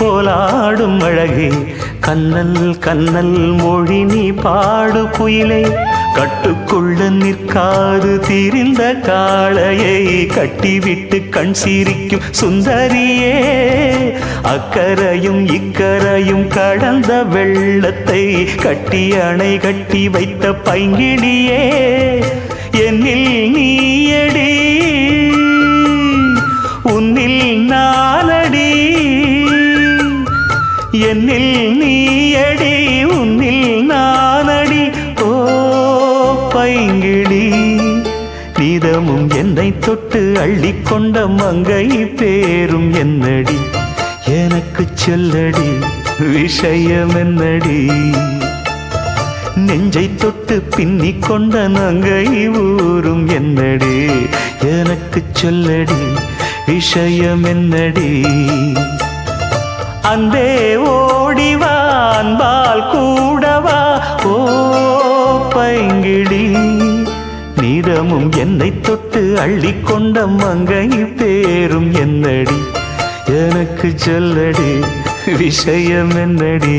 போலாடும் அழகே. கண்ணல் கண்ணல் மொழி நீ பாடு குயிலே. கட்டுக்குள்ள நிற்காது திரிந்த காளையை கட்டிவிட்டு கண் சிரிக்கும் சுந்தரியே. அக்கரையும் இக்கரையும் கடந்த வெள்ளத்தை கட்டி அணை கட்டி வைத்த பைங்கிடியே என்னில் நீயடி உன்னில் நாளை என்னில் நீயடி உன்னில் நானடி. ஓ பைங்கிடி நீதமும் என்னை தொட்டு அள்ளிக்கொண்ட மங்கை பேரும் என்னடி. எனக்கு சொல்லடி விஷயம் என்னடி நெஞ்சை தொட்டு பின்னிக் கொண்ட நங்கை ஊரும் என்னடி. எனக்கு சொல்லடி விஷயம் என்னடி அன்பே ஓடிவான்பால் கூடவா? ஓ பைங்கிடி நீதமும் என்னை தொட்டு அள்ளி கொண்ட மங்கை பேரும் என்னடி? எனக்கு சொல்லடி விஷயம் என்னடி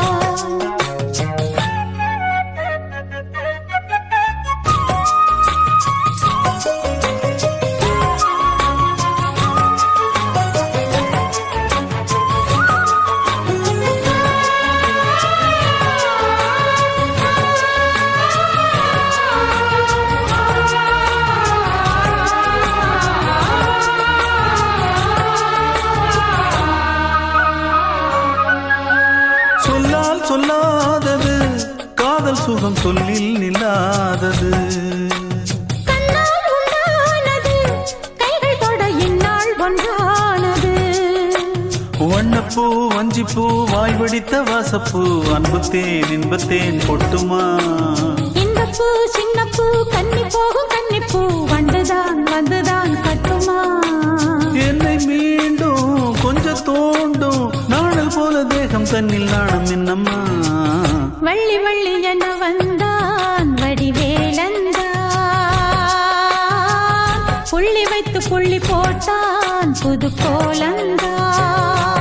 வாய் வடித்த வாசப்பூ அன்புத்தேன் இன்பத்தேன் பொட்டுமா இந்த பூ சின்ன பூ கன்னி போகும் கன்னி பூ வந்துதான் வந்துதான் கட்டுமா? என்னை மீண்டும் கொஞ்சம் தோண்டும் நாடல் போல தேகம் தன்னில் நாணம் என்னம்மா? வள்ளி வள்ளி என வந்தான் வடிவேலந்தான். புள்ளி வைத்து புள்ளி போட்டான் புது கோலந்தான்.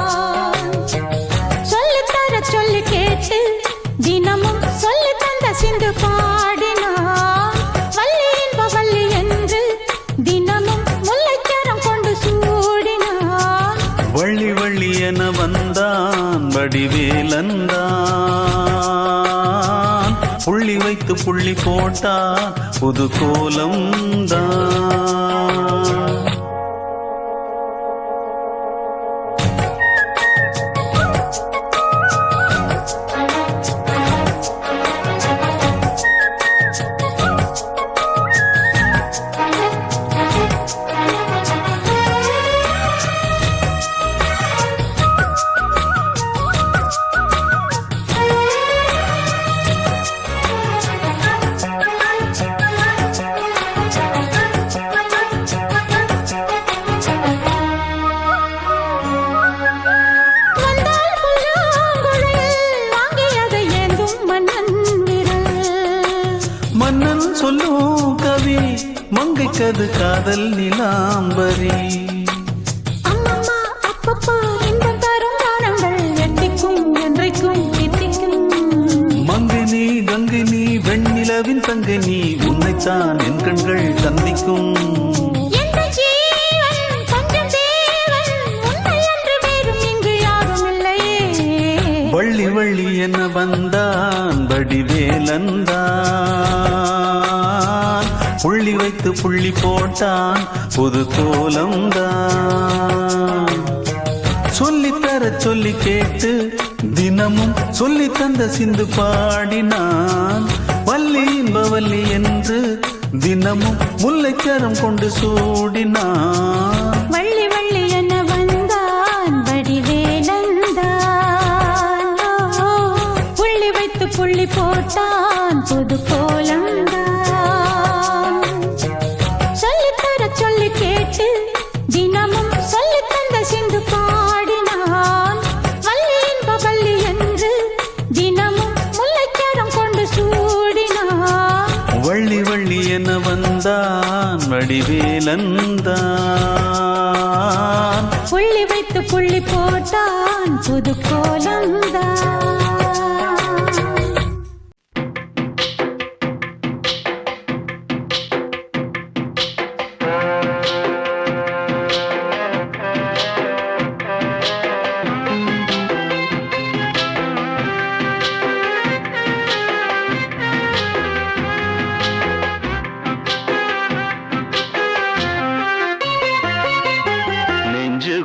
வைத்து புள்ளி போட்டான் புது கோலம் தான் இல்லையே வள்ளி வள்ளி என வந்தான் வடிவேலந்தான். புள்ளி வைத்து புள்ளி போட்டான் புது கோலம்தான் சொல்லித்தர சொல்லி கேட்டு தினமும் சொல்லி தந்த சிந்து பாடினான். வள்ளி இன்பவல்லி என்று தினமும் முல்லைச்சரம் கொண்டு சூடினான். வள்ளி வள்ளி என வந்தான் வடிவேலந்தான் புள்ளி வைத்து புள்ளி போட்டான் புது கோலந்தான். சொல்லித்தர சொல்லி கேட்டு போட்டான் புது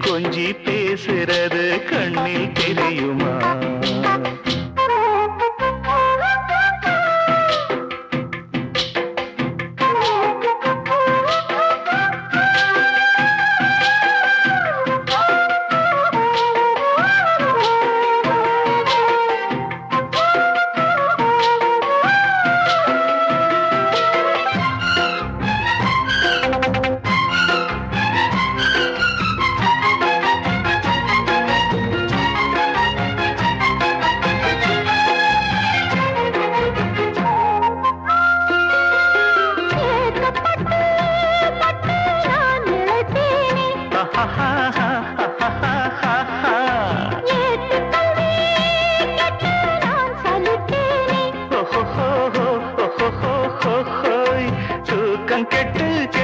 கொஞ்சி பேசுறது கண்ணில் தெரியுமா? பழக்கம் கெட்டு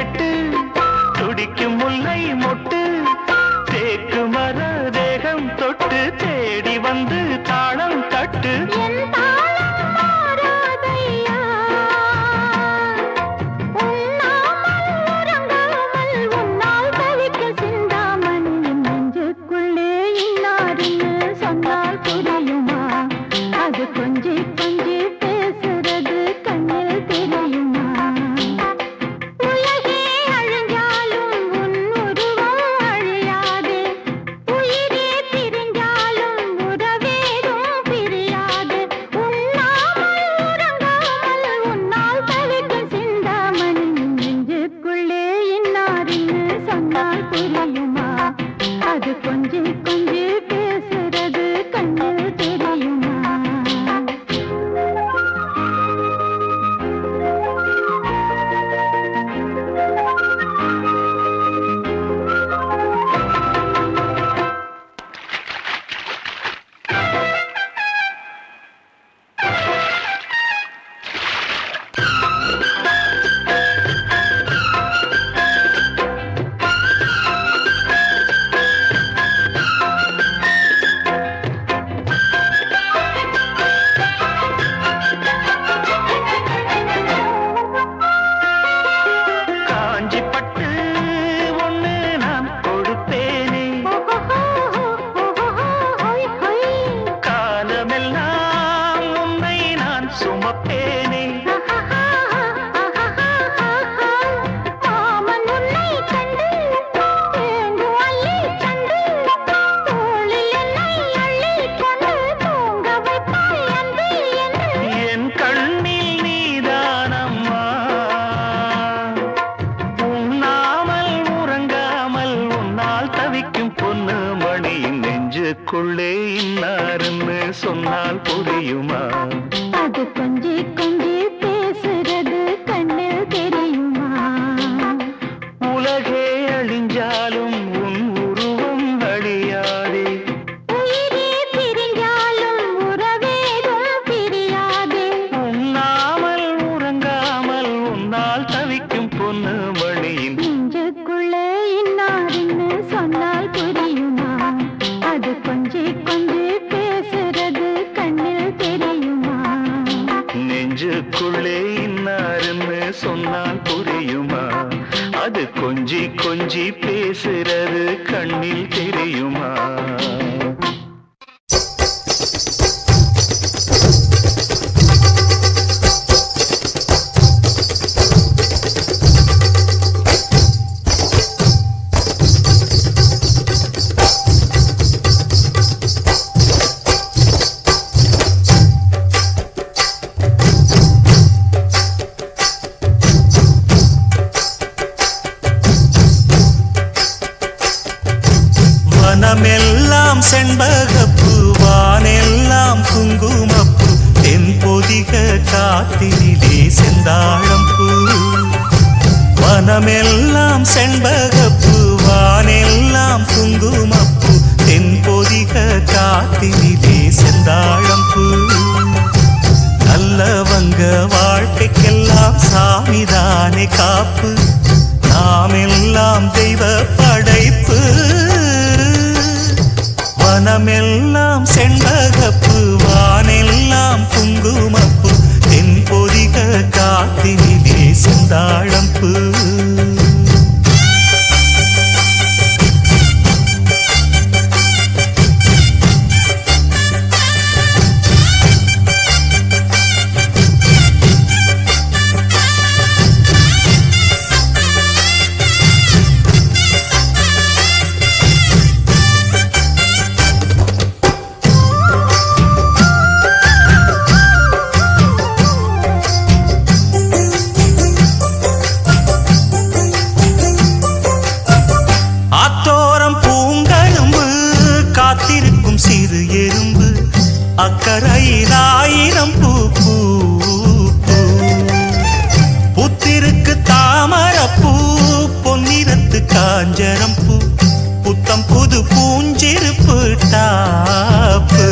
பொட்டாப்பு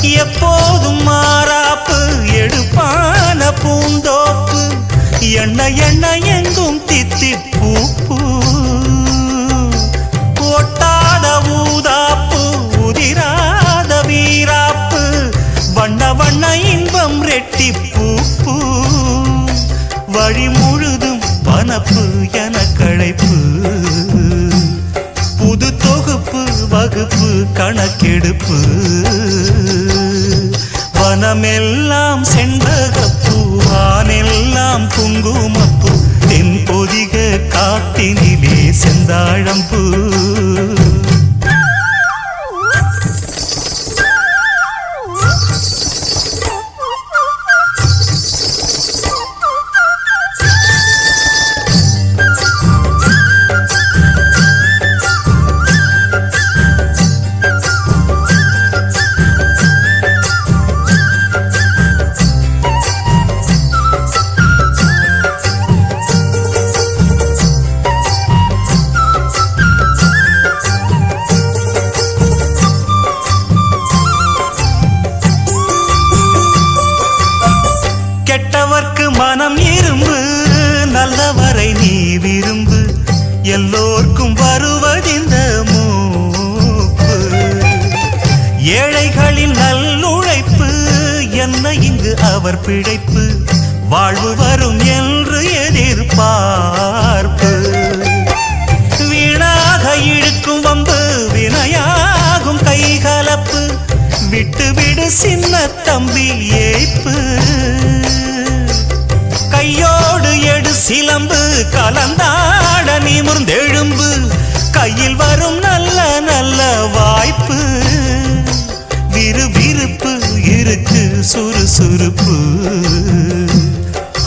எப்போதும் மாறாப்பு எடுப்பான பூந்தோப்பு. எண்ண எண்ண எங்கும் தித்தி பூப்பு. ஒட்டாத ஊதாப்பு உதிராத வீராப்பு. வண்ண வண்ண இன்பம் ரெட்டி பூப்பு. வழி முழுதும் பனப்பு என கணக்கெடுப்பு வனமெல்லாம் செண்பகப்பு பிழைப்பு வாழ்வு வரும் என்று எதிர்பார்ப்பு. வீணாக இழுக்கும் வம்பு வினையாகும் கைகலப்பு விட்டுவிடு சின்ன தம்பி ஏய்ப்பு. கையோடு எடு சிலம்பு கலந்தாட நிமிர்ந்தெழும்பு கையில் வரும் நல்ல நல்ல வாய்ப்பு. சுறுசுறுப்பு.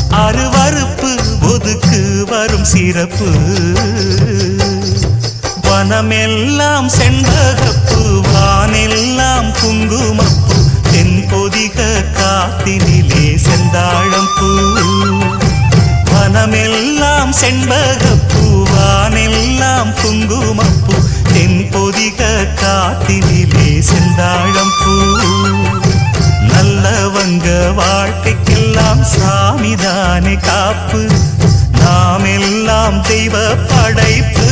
அருவறுப்பு ஒதுக்கு வரும் சிறப்பு. வனமெல்லாம் செண்பகப்பு வானெல்லாம் குங்குமப்பு தென்பொதிக காத்தினிலே செந்தாழம் பூ வனமெல்லாம் செண்பகப்பு வானெல்லாம் குங்குமப்பு தென்பொதிக காத்தினிலே செந்தாழம் பூ நல்லவங்க வாழ்க்கைக்கெல்லாம் சாமிதானே காப்பு. நாம் எல்லாம் தெய்வ படைப்பு.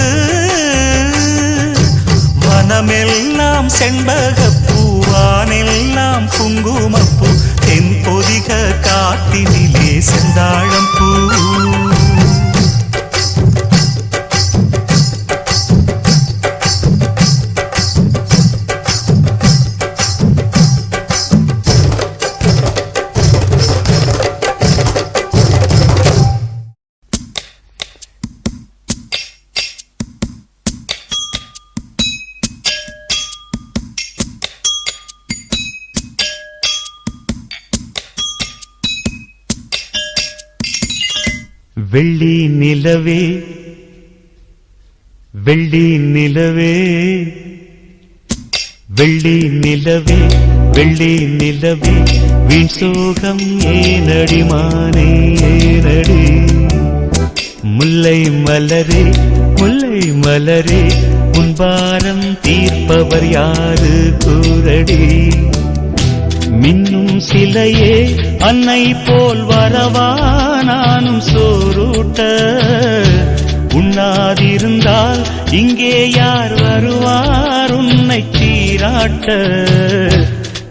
வனமெல்லாம் செண்பகப்பூ வானெல்லாம் குங்குமப்பூ தென்பொதிக காட்டினிலே செந்தாழம்பூ வெள்ளி நிலவே வெள்ளி நிலவே வெள்ளி நிலவே வெள்ளி நிலவே வீண் சோகம் ஏனடி மானே ஏனடி? முல்லை மலரே முல்லை மலரே உன் பாரம் தீர்ப்பவர் யாரு கூரடி மின்னும் சிலையே அன்னை போல் வரவா நானும் சோரூட்ட. உண்ணாதிருந்தால் இங்கே யார் வருவார் உன்னை சீராட்ட.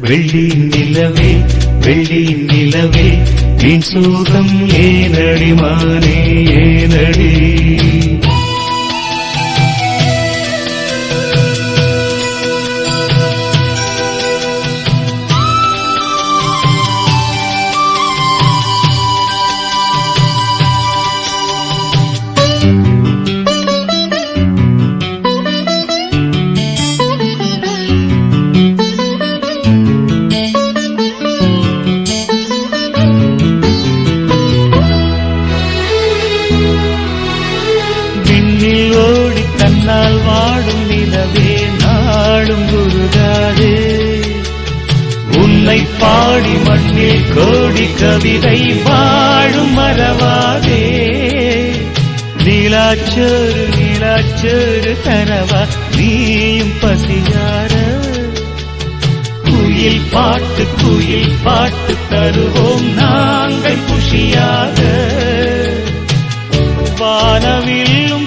வெள்ளி நிலவே வெள்ளி நிலவே வீண் சோகம் ஏனடி மானே ஏனடி. கோடி கவிதை வாழும் மறவாதே. நீலாச்சோறு நீலாச்சோறு தரவா நீயும் பசியார. குயில் பாட்டு குயில் பாட்டு தருவோம் நாங்கள் குஷியாக. வானவில்லும்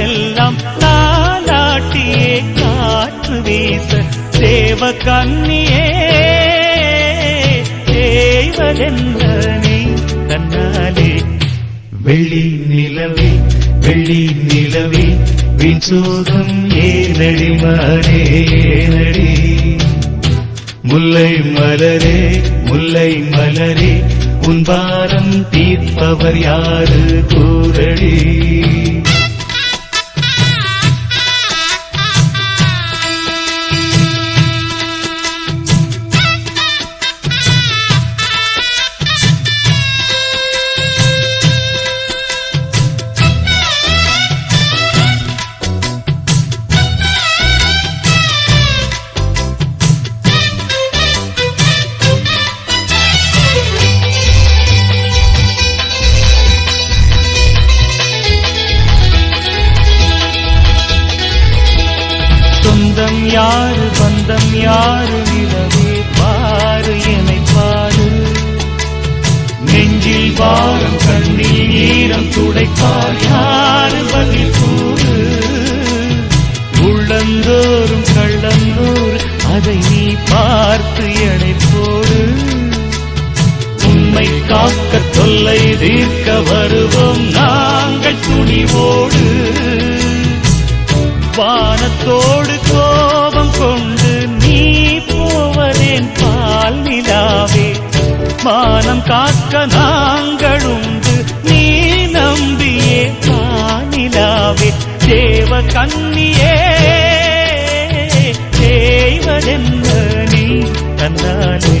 எல்லாம் தாலாட்டியே காற்று வீச தேவ கண்ணியே. தேய்வதென்ன நீ தன்னாலே. வெள்ளி நிலவே வெளி நிலவே வீண் சோகம் ஏனடி மானே ஏனடி. முல்லை மலரே முல்லை மலரே உன் பாரம் தீர்ப்பவர் யாரு கூறடி. காக்க நாங்களுண்டு நீ நம்பியே காணிலாவே. தேவ கண்ணியே தேவதென்ன நீ தன்னாலே